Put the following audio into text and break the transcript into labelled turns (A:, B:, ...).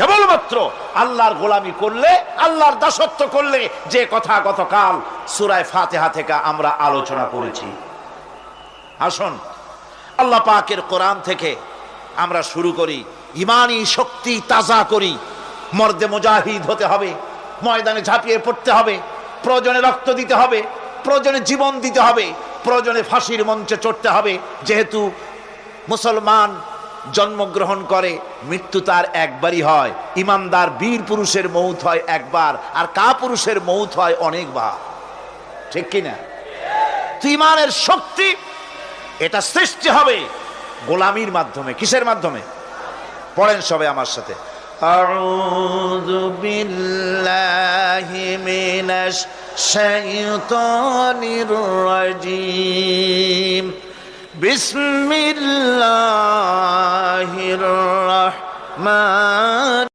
A: কেবলমাত্র আল্লাহর গোলামি করলে, আল্লাহর দাসত্ব করলে যে কথা গতকাল সুরায় ফাতেহা থেকে আমরা আলোচনা করেছি। আসুন, আল্লাহ পাকের কোরআন থেকে আমরা শুরু করি, ইমানি শক্তি তাজা করি, মর্দে মুজাহিদ হতে হবে, ময়দানে ঝাঁপিয়ে পড়তে হবে, প্রয়োজনে রক্ত দিতে হবে, প্রয়োজনে জীবন দিতে হবে, প্রয়োজনে ফাঁসির মঞ্চে চড়তে হবে, যেহেতু মুসলমান জন্মগ্রহণ করে মৃত্যু তার একবারই হয় ইমানদার বীর পুরুষের মৌত হয় একবার আর কা পুরুষের মৌত হয় অনেকবার ঠিক কিনা তো ইমানের শক্তি এটা সৃষ্টি হবে গোলামির মাধ্যমে কিসের মাধ্যমে পড়েন সবাই আমার সাথে أعوذ بالله من الشيطان الرجيم بسم الله man.